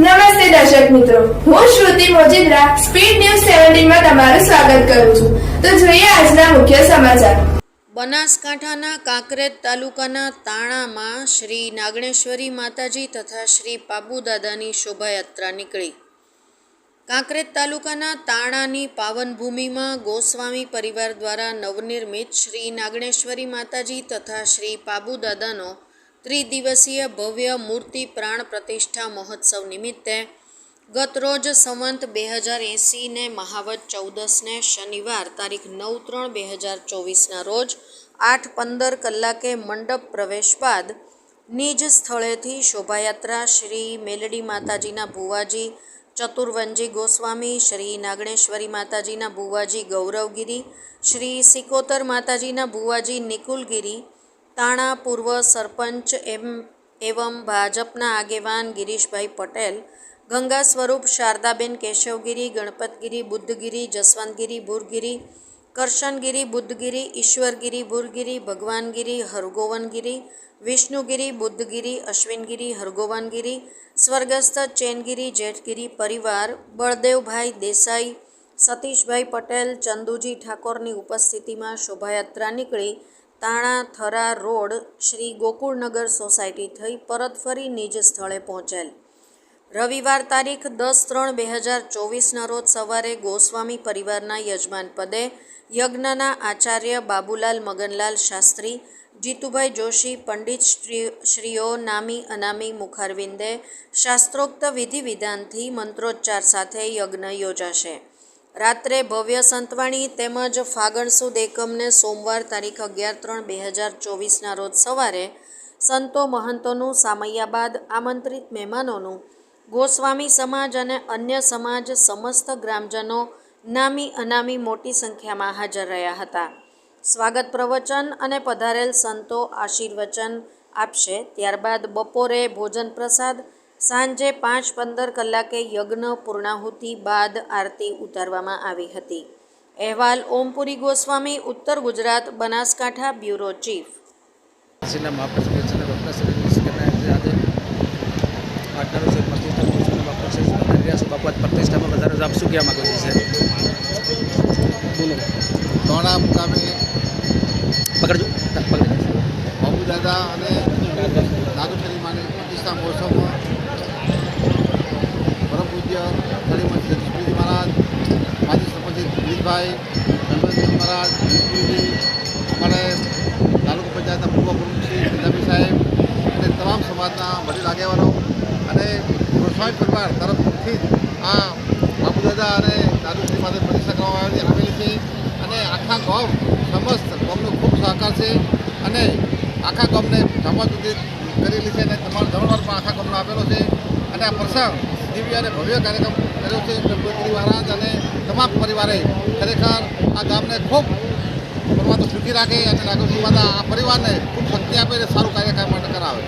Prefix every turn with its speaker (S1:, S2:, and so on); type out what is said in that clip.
S1: નમસ્તે દર્શક મિત્રો. હું શ્રુતિ મોજીદ્રા, સ્પીડ ન્યૂઝ સેવન્ટીનમાં તમારું સ્વાગત કરું છું. તો જોઈએ આજના મુખ્ય સમાચાર.
S2: બનાસકાંઠાના કાંકરેજ તાલુકાના તાણામાં શ્રી નાગણેશ્વરી માતાજી તથા શ્રી પાબુદાદાની શોભાયાત્રા નીકળી. કાંકરેજ તાલુકાના તાણાની પાવનભૂમિમાં ગોસ્વામી પરિવાર દ્વારા નવનિર્મિત શ્રી નાગણેશ્વરી માતાજી તથા શ્રી પાબુદાદાનો ત્રિદિવસીય ભવ્ય મૂર્તિ પ્રાણ પ્રતિષ્ઠા મહોત્સવ નિમિત્તે ગતરોજ સંવંત બે હજાર એંસીને મહાવત ચૌદસને શનિવાર તારીખ નવ ત્રણ બે હજાર ચોવીસના રોજ આઠ પંદર કલાકે મંડપ પ્રવેશ બાદ નિજ સ્થળેથી શોભાયાત્રા શ્રી મેલડી માતાજીના ભુવાજી, ચતુર્વંજી ગોસ્વામી, શ્રી નાગણેશ્વરી માતાજીના ભુવાજી ગૌરવગીરી, શ્રી સિકોતર માતાજીના ભુવાજી નિકુલગીરી તાણા પૂર્વ સરપંચ એમ, એવમ ભાજપના આગેવાન ગિરીશભાઈ પટેલ, ગંગા સ્વરૂપ શારદાબેન કેશવગીરી, ગણપતગીરી, બુદ્ધગીરી, જસવંતગીરી, ભૂરગીરી, કરશનગીરી, બુદ્ધગીરી, ઈશ્વરગીરી, ભૂરગીરી, ભગવાનગીરી, હરગોવનગીરી, વિષ્ણુગીરી, બુદ્ધગીરી, અશ્વિનગીરી, હરગોવનગીરી, સ્વર્ગસ્થ ચેનગીરી, જેઠગીરી પરિવાર, બળદેવભાઈ દેસાઈ, સતીશભાઈ પટેલ, ચંદુજી ઠાકોરની ઉપસ્થિતિમાં શોભાયાત્રા નીકળી તાણા થરા રોડ શ્રી ગોકુળનગર સોસાયટી થઈ પરત ફરી નિજ સ્થળે પહોંચેલ. રવિવાર તારીખ દસ ત્રણ બે હજાર ચોવીસના રોજ સવારે ગોસ્વામી પરિવારના યજમાન પદે યજ્ઞના આચાર્ય બાબુલાલ મગનલાલ શાસ્ત્રી, જીતુભાઈ જોશી, પંડિત શ્રી- શ્રીઓ નામી અનામી મુખારવિંદે શાસ્ત્રોક્ત વિધિ વિધાનથી મંત્રોચ્ચાર સાથે યજ્ઞ યોજાશે. રાત્રે ભવ્ય સંતવાણી તેમજ ફાગણ સુદ એકમને સોમવાર તારીખ અગિયાર ત્રણ બે હજાર ચોવીસના રોજ સવારે સંતો મહંતોનું સામૈયા બાદ આમંત્રિત મહેમાનોનું ગોસ્વામી સમાજ અને અન્ય સમાજ સમસ્ત ગ્રામજનો નામી અનામી મોટી સંખ્યામાં હાજર રહ્યા હતા. સ્વાગત પ્રવચન અને પધારેલ સંતો આશીર્વચન આપશે. ત્યારબાદ બપોરે ભોજન પ્રસાદ સાંજે પાંચ પંદર કલાકે યજ્ઞ પૂર્ણાહુતિ બાદ આરતી ઉતારવામાં આવી હતી. અહેવાલ ઓમપુરી ગોસ્વામી ઉત્તર ગુજરાત બનાસકાંઠા બ્યુરો ચીફ.
S3: જિલ્લા મહાપ્રભુ યોજના ડૉક્ટર શ્રી નિષ્કરના આજે આજના રોજ પ્રતિષ્ઠા મહોત્સવના બાપા છે પધારી રહ્યા છે બાપા પ્રતિષ્ઠામાં વધારે આપ શું કહેવા માગો છો સાહેબ? બોલો
S4: ધોળા મુકામે
S3: પકડજો. પકડજો.
S4: બાબુ દાદા અને નાગેશ્વરી માની પ્રતિષ્ઠા મહોત્સવમાં પૂજ્ય કડીમઠ જગદીશજી મહારાજ, માજી સરપંચ દિલીપભાઈ ગણપતિ મહારાજ વિષ્ણુજી અમારે તાલુકા પંચાયતના પૂર્વ પ્રમુખ શ્રી નિઝામી સાહેબ અને તમામ સમાજના વડીલ આગેવાનો અને ગોસ્વામી પરિવાર તરફથી આ બાપુ દાદા અને દાદુશ્રી માટે પ્રતિષ્ઠા કરવામાં આવેલી છે અને આખા ગામ સમસ્ત ગામનો ખૂબ સહકાર છે અને આખા ગામને સુધી કરેલી છે અને તમારો જમણવાર પણ આખા ગામનો આપેલો છે અને આ પ્રસંગ દિવ્ય અને ભવ્ય કાર્યક્રમ કર્યો છે. ગણપતિ મહારાજ અને તમામ પરિવારે ખરેખર આ ગામને ખૂબ પરમાત્મા સુખી રાખે અને નાગરિક માતા આ પરિવારને ખૂબ શક્તિ આપે અને સારું કાર્ય કરવા માટે કરાવે.